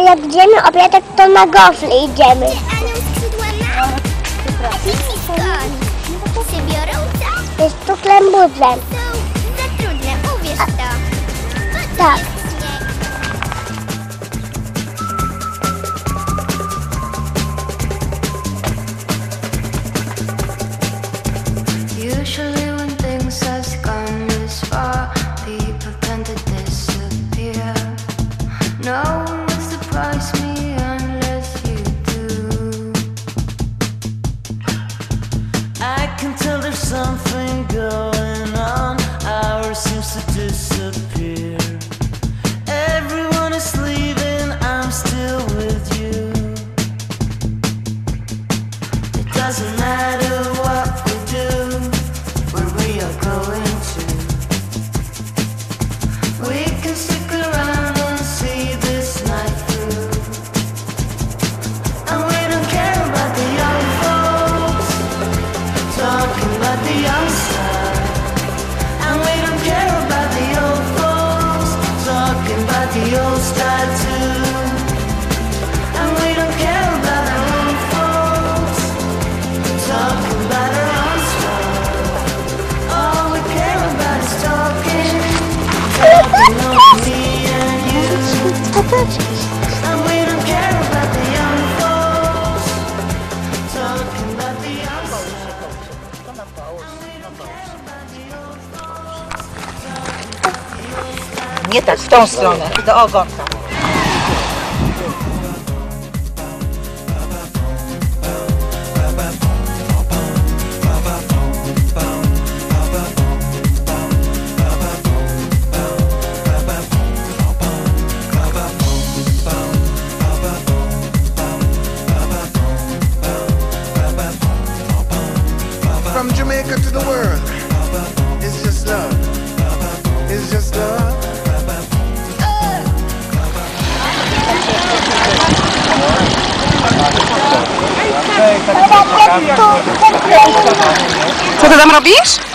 jak idziemy obiadek, to na gofle idziemy. Się no, biorąca? Jest to klem budlem. Są za trudne, uwierz to. Tak. Nie tak, w tą stronę, do ogonka. Co ty tam robisz?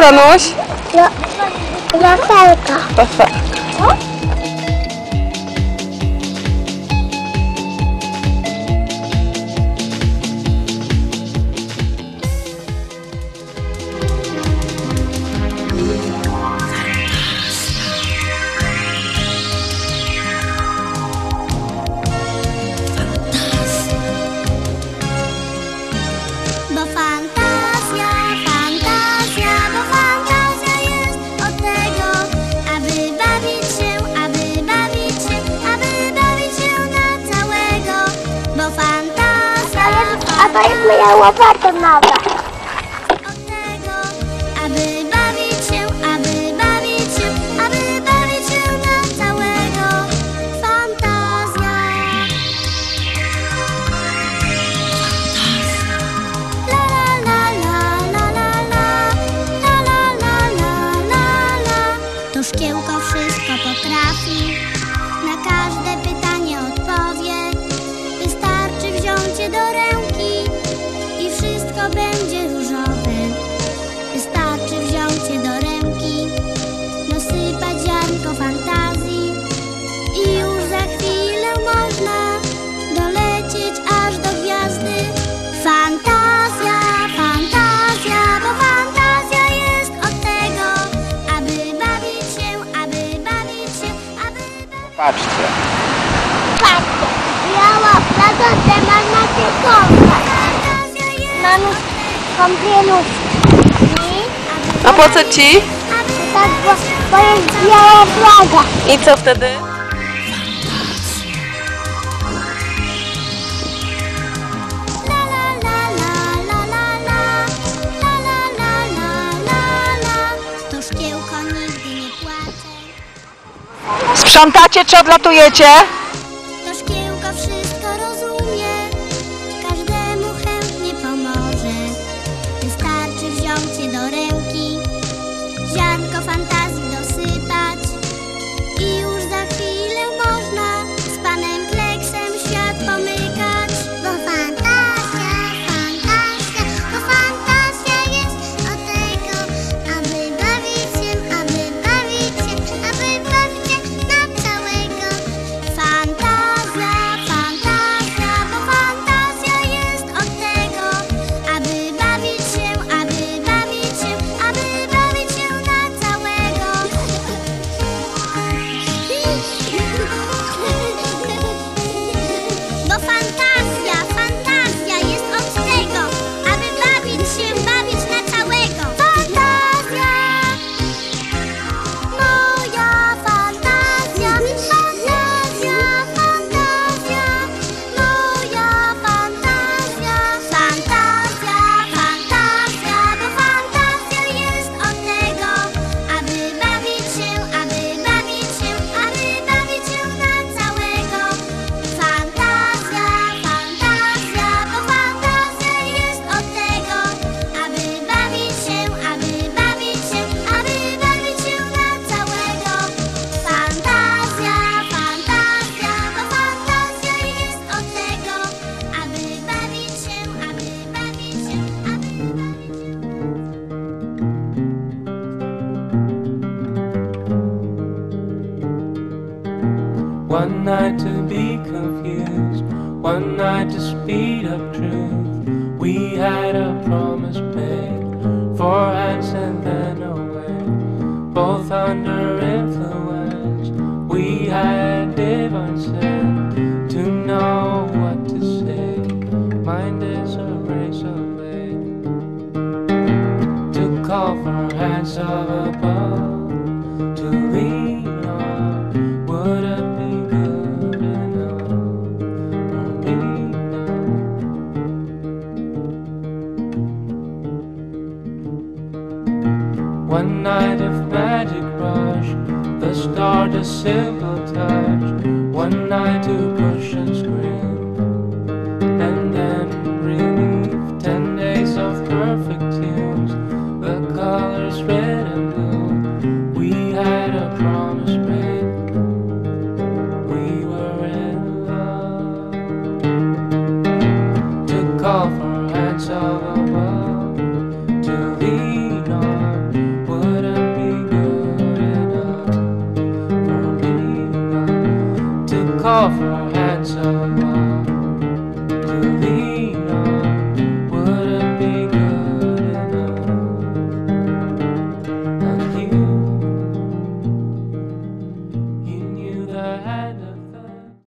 para nós? Lotérica. To jest moja łopata nowa. aby bawić się, aby bawić się, aby bawić się na całego. Fantazja. La la la la la la la la la. To szkiełko wszystko potrafi, na każde pytanie Patrzcie. Patrzcie, biała plaga, że można się kąpać. Jest Mamy kąpielówki. A po co ci? Tak, bo, bo jest biała plaga. I co wtedy? Sprzątacie czy odlatujecie? To szkiełko wszystko rozumie. Każdemu chętnie pomoże. Wystarczy wziąć je do ręki. Ziarnko fantazji One night to be confused, one night to speed up truth. We had a promise made, for hands and then away, both under influence. We had divine to know what to say. Mind is a razor blade to call for hands of One night of magic rush, the start a simple touch. One night to push and scream, and then relief. Ten days of perfect tunes, the colors red and blue. call for ketchup.